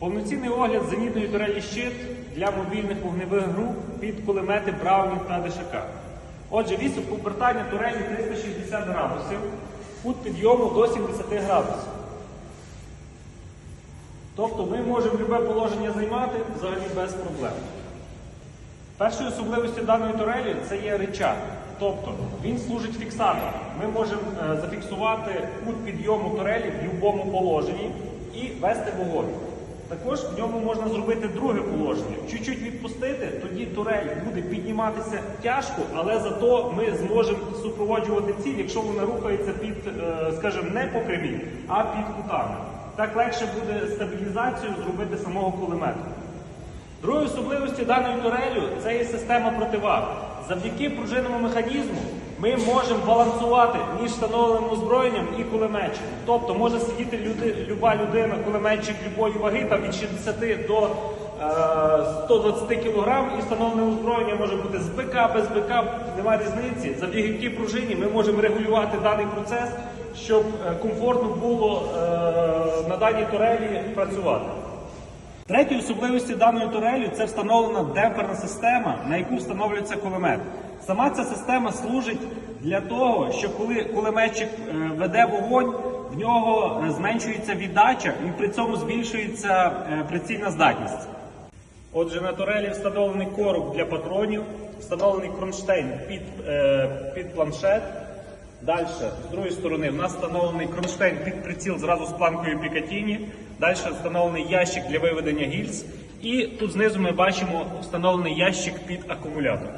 Повноцінний огляд зенітної турелі щит для мобільних вогневих груп під кулемети Браунінг та ДШК. Отже, вісь обертання турелі 360 градусів, кут підйому до 70 градусів. Тобто ми можемо любе положення займати взагалі без проблем. Першою особливістю даної турелі це є рычаг. Тобто він служить фіксатором. Ми можемо е, зафіксувати кут підйому турелі в будь-якому положенні і вести вогонь. Також в ньому можна зробити друге положення. Чуть-чуть відпустити, тоді турель буде підніматися тяжко, але зато ми зможемо супроводжувати ціль, якщо вона рухається під, е, скажімо, не по прямій, а під кутами. Так легше буде стабілізацію зробити самого кулемету. Другою особливістю даної турелю це є система противаг. Завдяки пружинному механізму ми можемо балансувати між встановленим озброєнням і кулеметчиком. Тобто може сидіти люди, люба людина, кулеметчик любої ваги, там від 60 до е, 120 кг, і встановлене озброєння може бути з БК, без БК, немає різниці. Завдяки пружині ми можемо регулювати даний процес, щоб е, комфортно було е, на даній турелі працювати. Третьою особливістю даної турелі це встановлена демпферна система, на яку встановлюється кулемет. Сама ця система служить для того, що коли кулеметчик е, веде вогонь, в нього е, зменшується віддача і при цьому збільшується е, прицільна здатність. Отже, на турелі встановлений короб для патронів, встановлений кронштейн під, під планшет. Далі, з другої сторони, в нас встановлений кронштейн під приціл зразу з планкою Пікатіні. Далі встановлений ящик для виведення гільз. І тут знизу ми бачимо встановлений ящик під акумулятор.